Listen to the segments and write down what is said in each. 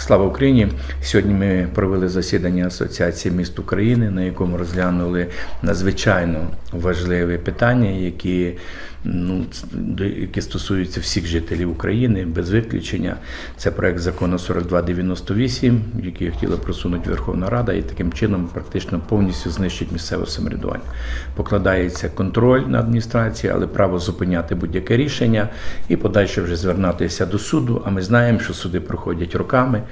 Слава Україні! Сьогодні ми провели засідання Асоціації міст України, на якому розглянули надзвичайно важливі питання, які, ну, які стосуються всіх жителів України без виключення. Це проект закону 4298, який хотіла просунути Верховна Рада, і таким чином практично повністю знищить місцеве самоврядування. Покладається контроль на адміністрації, але право зупиняти будь-яке рішення і подальше вже звернутися до суду. А ми знаємо, що суди проходять роками.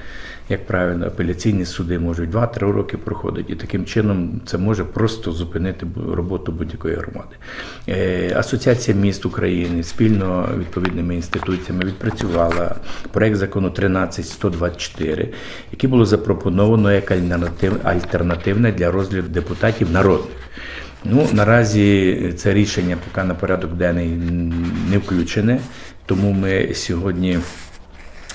Як правильно, апеляційні суди можуть 2-3 роки проходити, і таким чином це може просто зупинити роботу будь-якої громади. Е, Асоціація міст України спільно відповідними інституціями відпрацювала проект закону 13124, який було запропоновано як альтернативне для розгляду депутатів народних. Ну, наразі це рішення поки на порядок денний не включене, тому ми сьогодні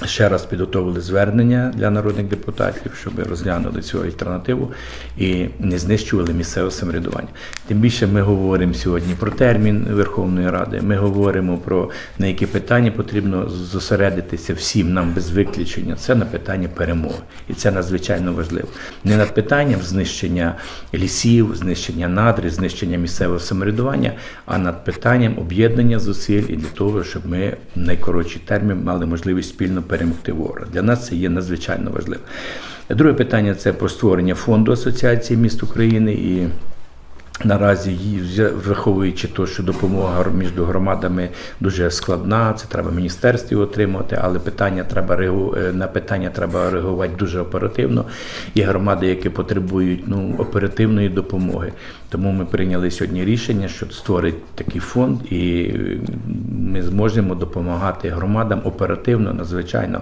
ще раз підготовили звернення для народних депутатів, щоб розглянули цю альтернативу і не знищували місцеве самоврядування. Тим більше ми говоримо сьогодні про термін Верховної Ради. Ми говоримо про на які питання потрібно зосередитися всім нам без виключення. Це на питання перемоги, і це надзвичайно важливо. Не над питанням знищення лісів, знищення надр, знищення місцевого самоврядування, а над питанням об'єднання зусиль і для того, щоб ми в найкоротший термін мали можливість спільно перемогти ворога. Для нас це є надзвичайно важливо. Друге питання це про створення фонду Асоціації міст України і. Наразі враховуючи те, що допомога між громадами дуже складна, це треба міністерстві отримати, але питання треба е, на питання треба реагувати дуже оперативно. Є громади, які потребують ну, оперативної допомоги. Тому ми прийняли сьогодні рішення, що створить такий фонд, і е, ми зможемо допомагати громадам оперативно, надзвичайно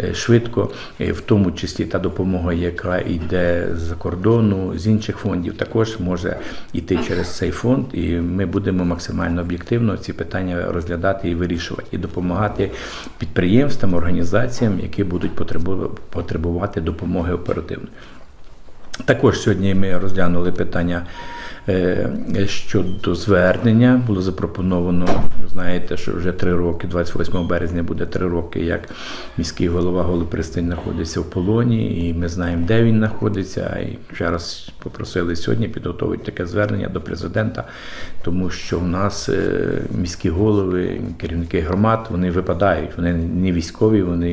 е, швидко, в тому числі та допомога, яка йде з-за кордону, з інших фондів, також може йти через цей фонд, і ми будемо максимально об'єктивно ці питання розглядати і вирішувати, і допомагати підприємствам, організаціям, які будуть потребувати допомоги оперативно. Також сьогодні ми розглянули питання щодо звернення. Було запропоновано, знаєте, що вже три роки, 28 березня буде три роки, як міський голова Голопристань знаходиться в полоні, і ми знаємо, де він знаходиться. І ще раз попросили сьогодні підготувати таке звернення до президента, тому що в нас е, міські голови, керівники громад, вони випадають, вони не військові, вони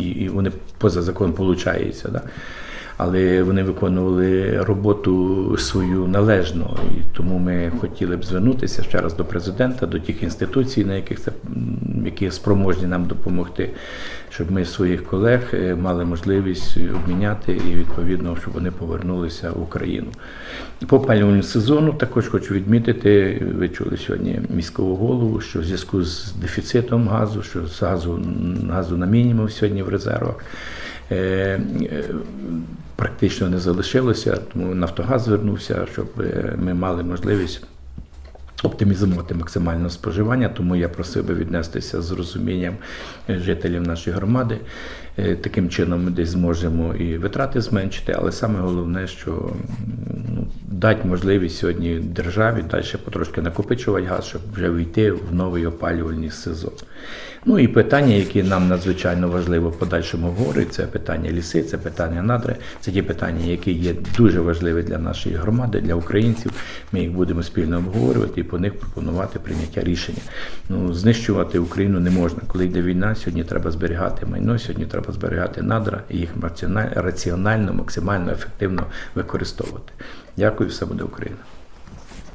і вони поза закон получаються. Да? Але вони виконували роботу свою належно. І тому ми хотіли б звернутися ще раз до президента, до тих інституцій, на яких це які спроможні нам допомогти, щоб ми своїх колег е, мали можливість обміняти і відповідно, щоб вони повернулися в Україну. По опалювальному сезону також хочу відмітити, ви чули сьогодні міського голову, що в зв'язку з дефіцитом газу, що газу, газу на мінімум сьогодні в резервах. Е, е, Практично не залишилося, тому Нафтогаз звернувся, щоб е, ми мали можливість оптимізувати максимально споживання, тому я просив би віднестися з розумінням жителів нашої громади. Таким чином ми десь зможемо і витрати зменшити, але саме головне, що дати можливість сьогодні державі далі потрошки накопичувати газ, щоб вже війти в новий опалювальний сезон. Ну і питання, які нам надзвичайно важливо подальшому говорить, це питання ліси, це питання надри, це ті питання, які є дуже важливі для нашої громади, для українців. Ми їх будемо спільно обговорювати і по них пропонувати прийняття рішення. Ну, знищувати Україну не можна. Коли йде війна, сьогодні треба зберігати майно, сьогодні треба зберігати надра і їх раціонально максимально ефективно використовувати. Дякую, все буде Україна.